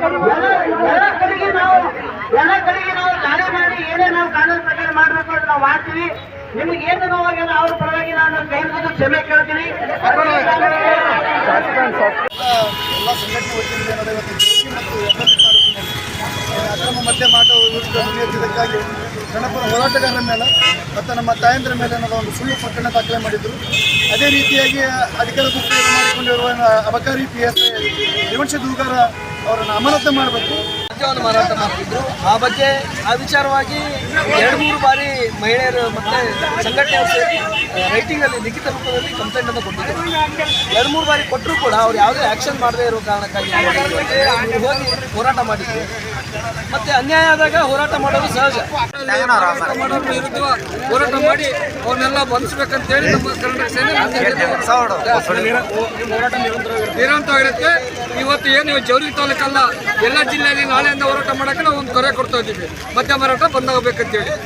ಎಲ್ಲ ಕಡೆಗೆ ನಾವು ದಾಳಿ ಮಾಡಿ ಏನೇ ನಾವು ಕಾನೂನು ಪ್ರಕಾರ ಮಾಡಬೇಕು ಅಂತ ನಾವು ಮಾಡ್ತೀವಿ. ನಿಮ್ಗೆ ಏನು ನೋವಾಗಲ್ಲ ಅವ್ರ ಪರವಾಗಿ ನಾನು ಕೈ ಮುಗಿದು ಕ್ಷಮೆ ಕೇಳ್ತೀನಿ. ಎಲ್ಲ ಸಂಘಟನೆ ವತಿಯಿಂದ ನಡೆಯುವಂಥ ಜೋಗಿ ಮತ್ತು ಅಕ್ರಮ ಮದ್ಯ ಮಾಟ ವಿರುದ್ಧ ಧ್ವನಿಯೆತ್ತಿದ್ದಕ್ಕಾಗಿ ಗಣಪನ ಹೋರಾಟಗಾರರ ಮೇಲೆ ಮತ್ತು ನಮ್ಮ ತಾಯಂದ್ರ ಮೇಲೆ ಅನ್ನೋದು ಒಂದು ಸುಳ್ಳು ಪ್ರಕರಣ ದಾಖಲೆ ಮಾಡಿದ್ರು ಅದೇ ರೀತಿಯಾಗಿ ಅಧಿಕಾರ ಗುಂಪು ಮಾಡಿಕೊಂಡಿರುವ ಅಬಕಾರಿ ಪಿ ಎಸ್ ರೇವಣ್ ದೂಗಾರ ಅವರನ್ನು ಅಮಾನತು ಮಾಡಬೇಕು. ಮದ್ಯವನ್ನು ಮಾರಾಟ ಮಾಡ್ತಿದ್ರು. ಆ ಬಗ್ಗೆ ಆ ವಿಚಾರವಾಗಿ ಎರಡು ಮೂರು ಬಾರಿ ಮಹಿಳೆಯರು ಮತ್ತೆ ಸಂಘಟನೆ ಸೇರಿ ರೈಟಿಂಗ್ ಅಲ್ಲಿ ಲಿಖಿತ ರೂಪದಲ್ಲಿ ಕಂಪ್ಲೇಂಟ್ ಅನ್ನು ಕೊಟ್ಟಿದ್ರು ಎರಡು ಮೂರು ಬಾರಿ ಕೊಟ್ಟರು ಕೂಡ ಅವ್ರು ಯಾವುದೇ ಆಕ್ಷನ್ ಮಾಡದೇ ಇರೋ ಕಾರಣಕ್ಕಾಗಿ ಹೋಗಿ ಹೋರಾಟ ಮಾಡಿದ್ರು. ಮತ್ತೆ ಅನ್ಯಾಯ ಆದಾಗ ಹೋರಾಟ ಮಾಡೋದು ಸಹಜ. ಹೋರಾಟ ವಿರುದ್ಧ ಹೋರಾಟ ಮಾಡಿ ಅವನ್ನೆಲ್ಲ ಬಂಧಿಸ್ಬೇಕಂತ ಹೇಳಿ ನಮ್ಮ ಕನ್ನಡ ಸೇನೆ ನಿರಂತರವಾಗಿರುತ್ತೆ. ಇವತ್ತು ಏನು ಜೌರಿ ತಾಲೂಕಲ್ಲ, ಎಲ್ಲ ಜಿಲ್ಲೆಯಲ್ಲಿ ನಾಳೆಯಿಂದ ಹೋರಾಟ ನಾವು ಒಂದು ಕರೆ ಕೊಡ್ತಾ ಇದ್ದೀವಿ. ಮದ್ಯ ಮಾರಾಟ ಬಂದಾಗಬೇಕಂತೇಳಿ